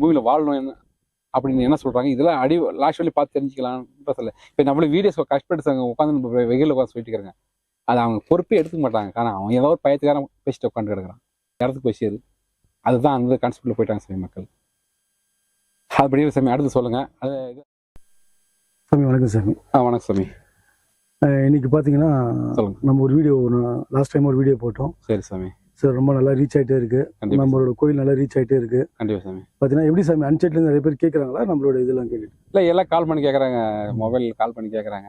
பூமியில வாழணும் என்ன? அப்படின்னு என்ன சொல்றாங்க? இதெல்லாம் அடி லாஸ்ட் வழி பார்த்து தெரிஞ்சுக்கலாம் சொல்ல இப்போ நம்மளும் வீடியோஸ் கஷ்டப்பட்டு உட்காந்து வெயில உட்காந்து சொல்லிட்டு இருக்கிறாங்க அது அவங்க பொறுப்பே எடுத்துக்க மாட்டாங்க. ஆனால் அவன் ஏதோ ஒரு பயத்துக்காரன் பேசிட்டு உட்காந்து கிடக்குறான். இடத்துக்கு சேரு. அதுதான் அந்த கான்செப்ட்ல போயிட்டாங்க சாமி மக்கள். அப்படியே சாமி அடுத்து சொல்லுங்க. அது சாமி வணக்கம் சாமி. ஆ, வணக்கம் சாமி. இன்னைக்கு பார்த்தீங்கன்னா நம்ம ஒரு வீடியோ லாஸ்ட் டைம் ஒரு வீடியோ போட்டோம். சரி சாமி. சார் ரொம்ப நல்லா ரீச் ஆயிட்டே இருக்கு. கண்டிப்பா நம்மளோட கோயில் நல்லா ரீச் ஆயிட்டே இருக்கு. கண்டிப்பா சாமி. பார்த்தீங்கன்னா எப்படி சாமி அன்செட்ல நிறைய பேர் கேட்குறாங்களா நம்மளோட இதெல்லாம் கேட்டுட்டு. இல்லை எல்லாம் கால் பண்ணி கேட்குறாங்க மொபைல் கால் பண்ணி கேட்குறாங்க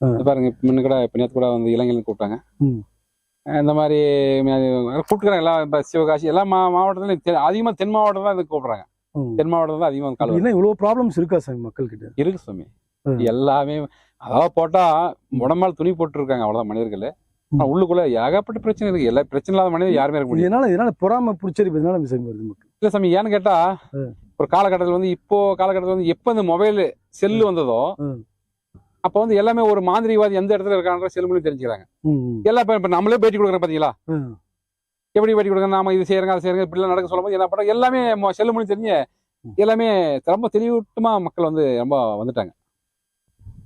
ஆ. பாருங்க முன்ன கூட இப்போ நேற்று கூட வந்து இளைஞர்கள் கூப்பிட்டாங்க. இந்த மாதிரி கூப்பிட்டுக்கிறாங்க. எல்லாம் இப்போ சிவகாசி எல்லா மா மாவட்டத்துலையும் அதிகமாக தென் மாவட்டம் தான் இது கூப்பிட்றாங்க. தென் மாவட்டம் தான் அதிகமாக கால். என்ன இவ்வளோ ப்ராப்ளம்ஸ் இருக்கா சாமி மக்கள் கிட்ட இருக்கு சாமி. எல்லாமே அதாவது போட்டா உடம்பால் துணி போட்டுருக்காங்க அவ்வளவுதான் மனிதர்கள். உள்ளுக்குள்ள ஏகப்பட்ட பிரச்சனை இருக்கு எல்லா பிரச்சனை இல்லாத மனிதர் யாருமே இருக்க முடியாது இதனால இதனால பொறாம பிடிச்சரி இதனால சாமி வருது மக்கள் இல்ல சாமி ஏன்னு கேட்டா. ஒரு காலகட்டத்தில் வந்து இப்போ காலகட்டத்தில் வந்து எப்போ இந்த மொபைல் செல்லு வந்ததோ. அப்போ வந்து எல்லாமே ஒரு மாந்திரிவாதி எந்த இடத்துல இருக்கான்ற செல் மூலியம் தெரிஞ்சுக்கிறாங்க. எல்லாம் இப்ப- இப்ப நம்மளே பேட்டி கொடுக்குறோம் பாத்தீங்களா. எப்படி பேட்டி கொடுக்குறோம் நாம இது செய்யறோங்க அது செய்யறோங்க இப்படி நடக்க சொல்லும்போது என்ன பண்றோம் எல்லாமே மொ- செல்லு மூலியம் தெரிஞ்சு. எல்லாமே ரொம்ப தெளிவூட்டமா மக்கள் வந்து ரொம்ப வந்துட்டாங்க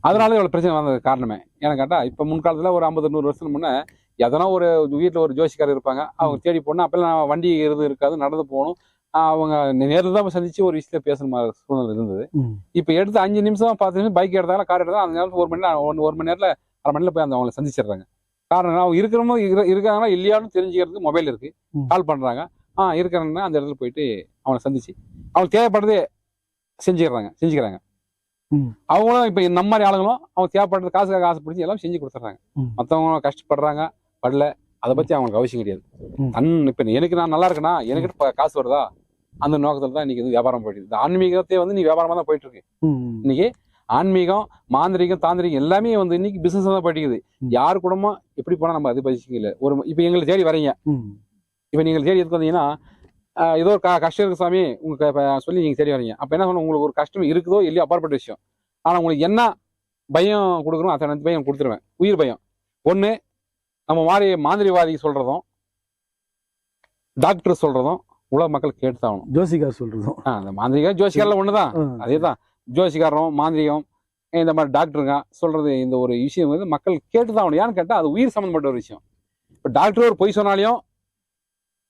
அதனால இவ்வளவு பிரச்சனை வந்தது காரணமே. ஏன்னு கேட்டா இப்ப முன்காலத்துல ஒரு ஐம்பது நூறு வருஷத்துக்கு முன்ன எதனா ஒரு வீட்டுல ஒரு ஜோசிக்காரர் இருப்பாங்க. அவங்க தேடி போனா அப்பெல்லாம் வண்டி எதுவும் இருக்காது நடந்து போகணும். அவங்க நேரில் தான் சந்திச்சு ஒரு விஷயத்த பேசுற மாதிரி சூழ்நிலை இருந்தது. இப்ப எடுத்து அஞ்சு நிமிஷம் பத்து நிமிஷம் பைக் எடுத்தாலும் கார் எடுத்தாலும் அந்த நேரத்துல ஒரு மணி நேரம் ஒன்று ஒரு மணி நேரத்துல அரை மணி நேரம் போய் அந்த அவங்களை சந்திச்சிடுறாங்க. காரணம் அவங்க இருக்கிறவங்க இரு- இருக்காங்களா இல்லையான்னு தெரிஞ்சுக்கிறதுக்கு மொபைல் இருக்கு. கால் பண்றாங்க. ஆ இருக்கிறாங்கன்னா அந்த இடத்துல போயிட்டு அவனை சந்திச்சு அவங்களுக்கு தேவைப்படுறதே செஞ்சுக்கிறாங்க செஞ்சுக்கிறாங்க. அவங்களும் இப்ப நம்ம மாதிரி ஆளுங்களும் அவங்க தேவைப்படுறது காசுக்காக பிடிச்சி எல்லாம் செஞ்சு கொடுத்துட்றாங்க. மற்றவங்க கஷ்டப்படுறாங்க படல அதை பத்தி அவங்களுக்கு அவசியம் கிடையாது. தன் இப்ப எனக்கு நான் நல்லா இருக்கேனா எனக்கு காசு வருதா அந்த நோக்கத்துல தான் இன்னைக்கு வியாபாரம் போயிட்டு. இந்த ஆன்மீகத்தை வந்து நீ வியாபாரமா தான் போயிட்டு இருக்கு. இன்னைக்கு ஆன்மீகம் மாந்திரிகம் தாந்திரிகம் எல்லாமே வந்து இன்னைக்கு பிசினஸ் தான் ம். யார் குடும்பம் எப்படி போனா நம்ம அது பசிக்க இல்லை ஒரு இப்ப எங்களை தேடி வரீங்க. இப்ப நீங்க தேடி எதுக்கு வந்தீங்கன்னா ஏதோ ஒரு கஷ்டம் இருக்கு சாமி உங்க க- இப்ப சொல்லி நீங்க தேடி வரீங்க. அப்ப என்ன சொல்லணும்? உங்களுக்கு ஒரு கஷ்டம் இருக்குதோ இல்லையோ அப்பாற்பட்ட விஷயம். ஆனா உங்களுக்கு என்ன பயம் கொடுக்குறோம் அத்தனை பயம் கொடுத்துருவேன். உயிர் பயம். ஒண்ணு நம்ம மாதிரி மாந்திரிவாதி சொல்றதும் டாக்டர் சொல்றதும் உலக மக்கள் கேட்டுதாகணும் ஜோசிகார் சொல்றதும். ஆஹ் அந்த மாந்திரிக ஜோசிகாரில் ஒண்ணுதான். ஆ. அதேதான். ஜோசிகாரம் மாந்திரிகம் இந்த மாதிரி டாக்டருங்க சொல்றது இந்த ஒரு விஷயம் வந்து மக்கள் கேட்டுதான் ஆகணும். ஏன்னு கேட்டா அது உயிர் சம்பந்தப்பட்ட ஒரு விஷயம். இப்ப டாக்டர் ஒரு பொய் சொன்னாலையும்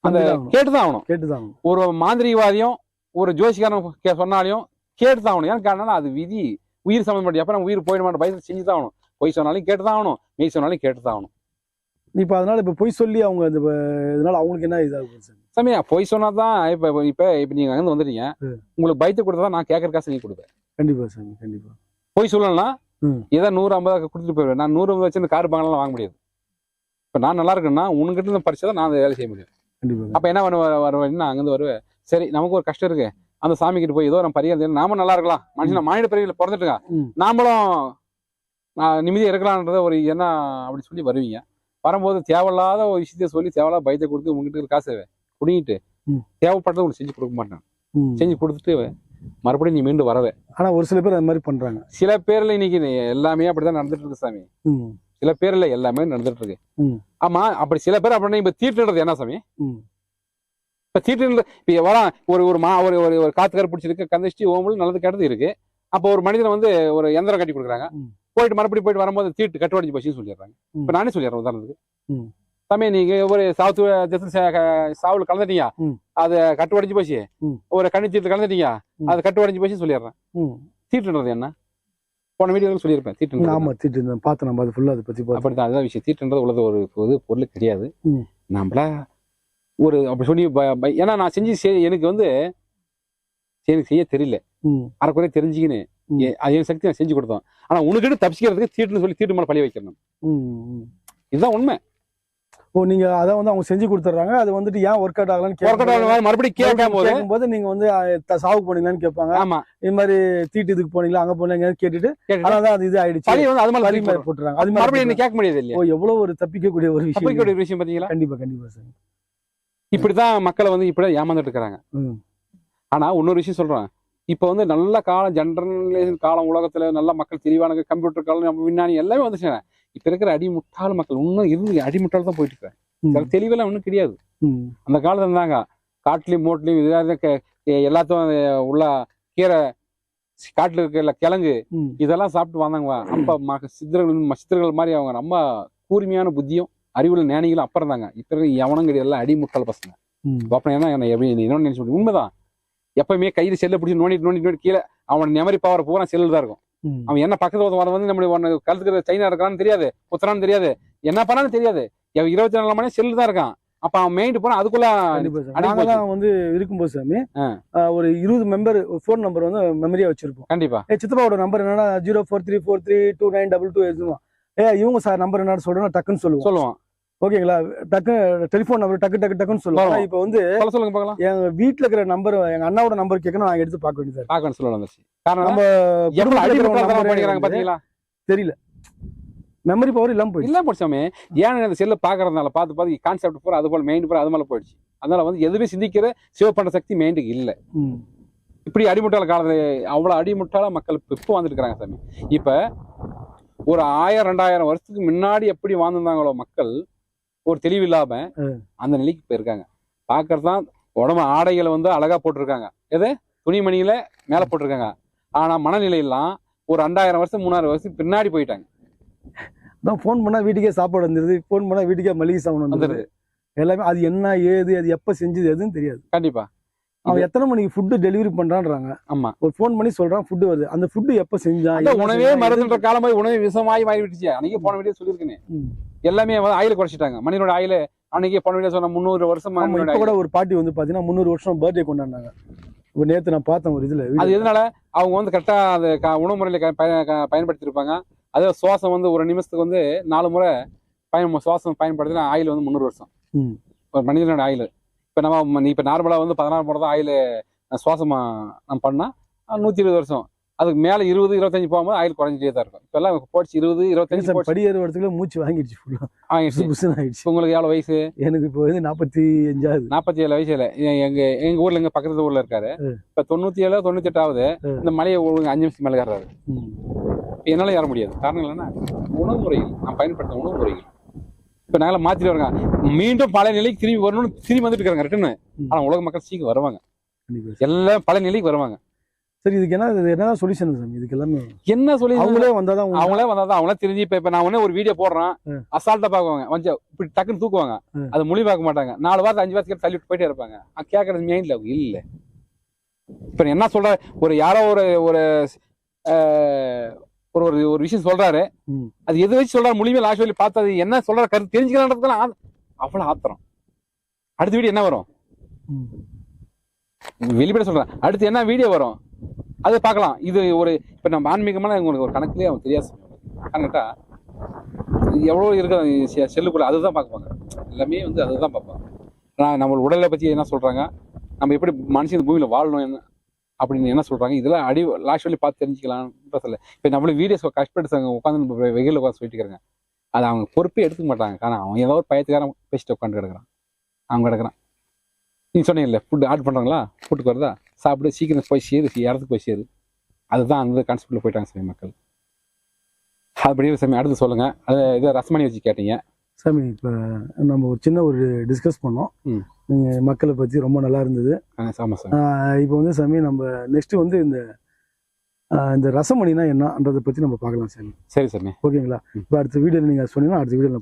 அந்த. கேட்டுதான் ஆகணும். கேட்டுதான் ஒரு மாந்திரிகவாதியும் ஒரு ஜோசிகாரன் கே- சொன்னாலையும் கேட்டுதான் ஆகணும். ஏன்னு கேட்டா அது விதி. உயிர் சம்பந்தப்பட்ட எப்ப நம்ம உயிர் போயிட மாட்டோம். பயத்தை செஞ்சுதான் ஆகணும். பொய் சொன்னாலும் கேட்டுதான் ஆகணும். மெய் சொன்னாலும் கேட்டுதான் ஆகணும். இப்ப அதனால இப்ப பொய் சொல்லி அவங்க அந்த இதனால அவங்களுக்கு என்ன இதாகும் சார்? சமயா பொய் சொன்னாதான் இப்ப இப்ப- இப்ப இப்ப நீங்க அங்க வந்துட்டீங்க. உங்களுக்கு பயத்தை கொடுத்தா நான் கேட்கற காசு நீ கொடுப்பேன் கண்டிப்பா சாமி கண்டிப்பா. பொய் சொல்லலாம். ஏதோ நூறு ஐம்பது கொடுத்துட்டு போயிடுவேன் நான் நூறு ஐம்பது வச்சு இந்த கார் பங்கலாம் வாங்க முடியாது. இப்ப நான் நல்லா இருக்கேன்னா உனக்கிட்ட இருந்து பறிச்சு தான் நான் வேலை செய்ய முடியும். அப்ப என்ன பண்ண வருவேன் அங்கிருந்து வருவேன் சரி நமக்கு ஒரு கஷ்டம் இருக்கு. அந்த சாமி கிட்ட போய் ஏதோ நம்ம பரிகாரம். நாம நல்லா இருக்கலாம். மனுஷன் மானிட பிறவியில் பிறந்துட்டுங்க. நாமளும் நான் நிம்மதியா இருக்கலாம்ன்றத ஒரு என்ன அப்படி சொல்லி வருவீங்க. வரும்போது தேவையில்லாத ஒரு விஷயத்த சொல்லி தேவையில்லாத பயத்தை கொடுத்து உங்ககிட்ட காசை குடிங்கிட்டு. தேவைப்பட்டதை உங்களுக்கு செஞ்சு கொடுக்க மாட்டேன். செஞ்சு கொடுத்துட்டு மறுபடியும் நீ மீண்டு வரவே. ஆனா ஒரு சில பேர் அந்த மாதிரி பண்றாங்க. சில பேர்ல இன்னைக்கு எல்லாமே அப்படிதான் நடந்துட்டு இருக்கு சாமி. சில பேர்ல எல்லாமே நடந்துட்டு இருக்கு. ஆமா அப்படி சில பேர் அப்படின்னா இப்ப தீட்டுன்றது என்ன சாமி. இப்ப தீட்டுன்றது இப்ப வரான் ஒரு ஒரு மா ஒரு ஒரு ஒரு காத்துக்கார பிடிச்சிருக்கு கந்திஷ்டி ஓம்பல் நல்லது கெட்டது இருக்கு அப்போ ஒரு மனிதன் வந்து ஒரு எந்திரம் கட்டி கொடுக்குறாங்க. போயிட்டு மறுபடியும் போயிட்டு வரும்போது தீட்டு கட்டுவடைஞ்சு போச்சுன்னு சொல்லிடுறாங்க. இப்ப நானே சொல்லிடுறேன் உதாரணத்துக்கு. சாமி நீங்க ஒரு சாவுத்து சாவுல கலந்துட்டீங்க. அது கட்டுவடைஞ்சு போச்சு ம். ஒரு கண்ணி தீட்டு கலந்துட்டீங்க. அது கட்டுவடைஞ்சு போச்சுன்னு சொல்லிடுறேன் ம். தீட்டுன்றது என்ன போன வீடியோ சொல்லியிருப்பேன் தீட்டுன்றது ஆமா திட்டு பார்த்தேன் நம்ம அது ஃபுல்லா அதை பத்தி பார்த்தேன். அப்படித்தான் அதுதான் விஷயம். தீட்டுன்றது உள்ளது ஒரு பொது பொருள் கிடையாது. நம்மளா ஒரு அப்படி சொல்லி ஏன்னா நான் செஞ்சு எனக்கு வந்து எனக்கு செய்ய தெரியல. ம். அரைக்குறைய தெரிஞ்சுக்கின்னு அது என் சக்தி நான் செஞ்சு கொடுத்தோம். ஆனா உனக்கிட்ட தப்பிச்சுக்கிறதுக்கு தீட்டுன்னு சொல்லி தீட்டு மேல பழி வைக்கணும். இதுதான் உண்மை. ஓ நீங்க அதை வந்து அவங்க செஞ்சு கொடுத்துட்றாங்க. அது வந்துட்டு ஏன் ஒர்க் அவுட் ஆகலன்னு மறுபடியும் கேட்கும் போது நீங்க வந்து சாவுக்கு போனீங்களான்னு கேட்பாங்க. ஆமா. இது மாதிரி தீட்டு இதுக்கு போனீங்களா அங்க போனீங்க கேட்டுட்டு தான் அது இது ஆயிடுச்சு. பழி வந்து அது மாதிரி போடுறோம். போட்டுறாங்க. அது மறுபடியும் மாதிரி என்ன கேட்க முடியாது இல்லையா? ஓ எவ்வளவு ஒரு தப்பிக்கக்கூடிய ஒரு விஷயம் தப்பிக்கக்கூடிய விஷயம் பாத்தீங்களா? கண்டிப்பா கண்டிப்பா சார். இப்படிதான் மக்களை வந்து இப்படிதான் ஏமாந்துட்டு இருக்காங்க ம். ஆனா இன்னொரு விஷயம் சொல்றேன். இப்ப வந்து நல்ல காலம் ஜென்ரலேஷன் காலம் உலகத்துல நல்ல மக்கள் தெளிவான கம்ப்யூட்டர் காலம் நம்ம விஞ்ஞானி எல்லாமே வந்துச்சுங்க. இப்ப இருக்கிற அடிமுட்டாள் மக்கள் இன்னும் இருந்து அடிமுட்டாள் தான் போயிட்டு இருக்காங்க. தெளிவெல்லாம் ஒன்றும் கிடையாது. அந்த காலத்துல இருந்தாங்க. காட்டுலயும் மோட்லயும் இதாவது க- எ- எல்லாத்தையும் உள்ள கீரை காட்டுல இருக்கிற கிழங்கு இதெல்லாம் சாப்பிட்டு வந்தாங்க. அப்ப மக சித்தர்கள் சித்தர்கள் மாதிரி அவங்க நம்ம கூர்மையான புத்தியும் அறிவுள்ள ஞானிகளும் அப்புறம் இருந்தாங்க. இப்ப இருக்க எவனும் கிடையாது எல்லாம் அடிமுட்டாள் பசங்க. ம். அப்ப என்ன என்ன எப்படி நினைச்சு. உண்மைதான். எப்பவுமே கையில செல்ல பிடிச்சி நோண்டி நோண்டி நோண்டி கீழே அவன் மெமரி பவர் பூரா செல்லு தான் இருக்கும். அவன் என்ன பக்கத்துல வர வந்து நம்மளுடைய ஒன்னு கழுத்துக்கிற சைனா இருக்கான்னு தெரியாது குத்துறான்னு தெரியாது. என்ன பண்ணாலும் தெரியாது. இருபத்தி நாலு மணி செல்லு தான் இருக்கான். அப்ப அவன் மெயின்ட்டு போனா அதுக்குள்ள நாங்கெல்லாம் வந்து இருக்கும்போது சாமி ஒரு இருபது மெம்பர் ஃபோன் நம்பர் வந்து மெமரியா வச்சிருப்போம். கண்டிப்பா. ஏ சித்தப்பாவோட நம்பர் என்னன்னா zero four three four three two nine double two எழுதுவோம் ஏ இவங்க சார் நம்பர் என்னன்னு சொல்றோம் டக்குன்னு சொல்லுவோம். சொல்லுவான் ஓகேங்களா? டக்கு டெலிஃபோன் நம்பர் டக்கு டக்கு டக்குன்னு. ஆனா இப்போ வந்து சொல்ல சொல்லுங்க பார்க்கலாம். எங்க வீட்ல இருக்கிற நம்பர் எங்க அண்ணாவோட நம்பர் கேட்கணும் நாங்க எடுத்து பார்க்க வேண்டியது பார்க்கணும் சொல்ல வந்துச்சு காரணம் நம்ம பாத்தீங்களா? தெரியல. மெமரி பவர் இல்லாம போயிடுச்சு. இல்ல படிச்சாமே ஏன் இந்த செல்ல பாக்குறதுனால பார்த்து பார்த்து கான்செப்ட் பூரா அது போல மெயின் பூரா அது மேல போயிடுச்சு. அதனால வந்து எதுவுமே சிந்திக்கிற சேவ் பண்ற சக்தி மைண்டுக்கு இல்ல. இப்படி அடிமுட்டாள காலத்துல அவ்வளவு அடிமுட்டாள மக்கள் இப்போ வந்துருக்காங்க சாமி. இப்ப ஒரு ஆயிரம் ரெண்டாயிரம் வருஷத்துக்கு முன்னாடி எப்படி வாழ்ந்திருந்தாங்களோ மக்கள் ஒரு தெளிவு இல்லாம. அந்த நிலைக்கு இப்ப இருக்காங்க பாக்குறது தான் உடம்பு ஆடைகளை வந்து அழகா போட்டிருக்காங்க. எது? துணிமணியில மேல போட்டிருக்காங்க. ஆனா மனநிலையெல்லாம் ஒரு ரெண்டாயிரம் வருஷம் மூணாயிரம் வருஷம் பின்னாடி போயிட்டாங்க. அதான் ஃபோன் பண்ணா வீட்டுக்கே சாப்பாடு வந்துருது ஃபோன் பண்ணா வீட்டுக்கே மளிகை வந்துருது. வந்துருது. எல்லாமே அது என்ன ஏது அது எப்ப செஞ்சது எதுன்னு தெரியாது. கண்டிப்பா. அவன் எத்தனை மணிக்கு ஃபுட்டு டெலிவரி பண்றான்றாங்க. ஆமா. ஒரு ஃபோன் பண்ணி சொல்றான் ஃபுட்டு வருது. அந்த ஃபுட்டு எப்ப செஞ்சான் என்ன உணவே மருந்துன்ற காலம் போய் உணவே விஷமாயி மாறி விட்டுச்சு அன்னைக்கு போன வீடியோ சொல்லியிருக்கேன். எல்லாமே வந்து ஆயில குறைச்சிட்டாங்க. மனிதனோட ஆயில அன்னைக்கு போன வீடியோ சொன்ன முந்நூறு வருஷம் கூட ஒரு பாட்டி வந்து பாத்தீங்கன்னா முந்நூறு வருஷம் பர்த்டே கொண்டாடினாங்க. இப்ப நேத்து நான் பார்த்தேன் ஒரு இதுல. அது எதனால? அவங்க வந்து கரெக்டா அந்த க- உணவு முறையில பயன்படுத்தியிருப்பாங்க அதே சுவாசம் வந்து ஒரு நிமிஷத்துக்கு வந்து நாலு முறை பயன் சுவாசம் பயன்படுத்தினா ஆயில் வந்து முந்நூறு வருஷம். ஒரு மனிதனோட ஆயில். இப்ப நம்ம இப்ப நார்மலா வந்து பதினாறு முறை தான் ஆயில் சுவாசம் நம்ம பண்ணா நூத்தி இருபது வருஷம். அதுக்கு மேல இருபது இருபத்தஞ்சு போகும்போது ஆயில் குறைஞ்சிட்டே தான் இருக்கும். இப்ப எல்லாம் போச்சு இருபது இருபத்தஞ்சு படியேற இடத்துல மூச்சு வாங்கிடுச்சு ஃபுல்லா ஆயிடுச்சு புசுன்னு ஆயிடுச்சு. இப்ப உங்களுக்கு எவ்வளவு வயசு? எனக்கு இப்போ வந்து நாற்பத்தி அஞ்சாவது நாற்பத்தி ஏழு வயசுல எ- எங்க எங்க ஊர்ல எங்க பக்கத்து ஊர்ல இருக்காரு. இப்ப தொண்ணூத்தி ஏழு தொண்ணூத்தி எட்டாவது. இந்த மலையை அஞ்சு நிமிஷம் மேல ஏறாரு. என்னால ஏற முடியாது. காரணம் என்னன்னா உணவு முறைகள். நான் பயன்படுத்த உணவு முறைகள். இப்ப நாங்கள மாத்திட்டு வரோங்க மீண்டும் பழைய நிலைக்கு திரும்பி வரணும்னு திரும்பி வந்துட்டு இருக்காங்க ரிட்டர்னு. ஆனா உலக மக்கள் சீக்கிரம் வருவாங்க. எல்லாம் பழைய நிலைக்கு வருவாங்க. சரி இதுக்கு என்ன இது என்ன சொல்யூஷன் சாமி? இதுக்கு எல்லாமே. என்ன சொல்லி அவங்களே வந்தாதான் அவங்க அவங்களே வந்தாதான் அவங்களே தெரிஞ்சு இப்ப இப்ப நான் உடனே ஒரு வீடியோ போடுறேன். அசால்ட்டா பாக்குவாங்க கொஞ்சம் இப்படி டக்குன்னு தூக்குவாங்க. அது மொழி பார்க்க மாட்டாங்க. நாலு வாரத்து அஞ்சு வாரத்துக்கு தள்ளிட்டு போயிட்டே இருப்பாங்க. கேட்கறது மைண்ட்ல அவங்க இல்ல. இப்ப என்ன சொல்ற? ஒரு யாரோ ஒரு ஒரு ஒரு ஒரு ஒரு விஷயம் சொல்றாரு. அது எது வச்சு சொல்றாரு? மொழிமே லாஸ்ட் வழி பார்த்து அது என்ன சொல்ற? கருத்து தெரிஞ்சுக்கலான்றதுலாம் ஆ- அவ்வளவு ஆத்திரம். அடுத்த வீடியோ என்ன வரும். வெளிப்பட சொல்றேன். அடுத்து என்ன வீடியோ வரும்? அது பார்க்கலாம். இது ஒரு இப்போ நம்ம ஆன்மீகமான உங்களுக்கு ஒரு கணக்குலேயே அவன் தெரியாது. கணக்கிட்டா எவ்வளோ இருக்க செல்லுக்குள்ள அதுதான் பார்ப்பாங்க. எல்லாமே வந்து அதுதான் பார்ப்பாங்க. நான் நம்ம உடலை பற்றி என்ன சொல்கிறாங்க நம்ம எப்படி மனுஷன் இந்த வாழணும் என்ன? அப்படின்னு என்ன சொல்கிறாங்க இதெல்லாம் அடி லாஸ்ட் வழி பார்த்து தெரிஞ்சுக்கலாம் சொல்ல இப்போ நம்மளும் வீடியோஸ் கஷ்டப்பட்டு உட்காந்து வெயில உட்காந்து சொல்லிட்டு இருக்காங்க. அதை அவங்க பொறுப்பே எடுத்துக்க மாட்டாங்க. காரணம் அவன் ஏதோ ஒரு பயத்துக்காரன் பேசிட்டு உட்காந்து கிடக்குறான். அவங்க கிடக்குறான். நீ சொன்னீங்கல்ல ஃபுட் ஆர்டர் பண்ணுறாங்களா ஃபுட்டுக்கு வருதா? சாப்பிடு சீக்கிரம் போய் சேரு இடத்துக்கு போய் சேரு. அதுதான் அந்த கான்செப்ட்ல போயிட்டாங்க சாமி மக்கள். அப்படியே சாமி அடுத்து சொல்லுங்க. அது இதை ரசமணி வச்சு கேட்டீங்க. சாமி இப்போ நம்ம ஒரு சின்ன ஒரு டிஸ்கஸ் பண்ணோம். ம். நீங்க மக்களை பத்தி ரொம்ப நல்லா இருந்தது. இப்போ வந்து சாமி நம்ம நெக்ஸ்ட் வந்து இந்த இந்த ரசமணினா என்னன்றதை பத்தி நம்ம பார்க்கலாம் சாமி. சரி சாமி. ஓகேங்களா. இப்போ அடுத்த வீடியோல நீங்க சொன்னீங்கன்னா அடுத்த வீடியோல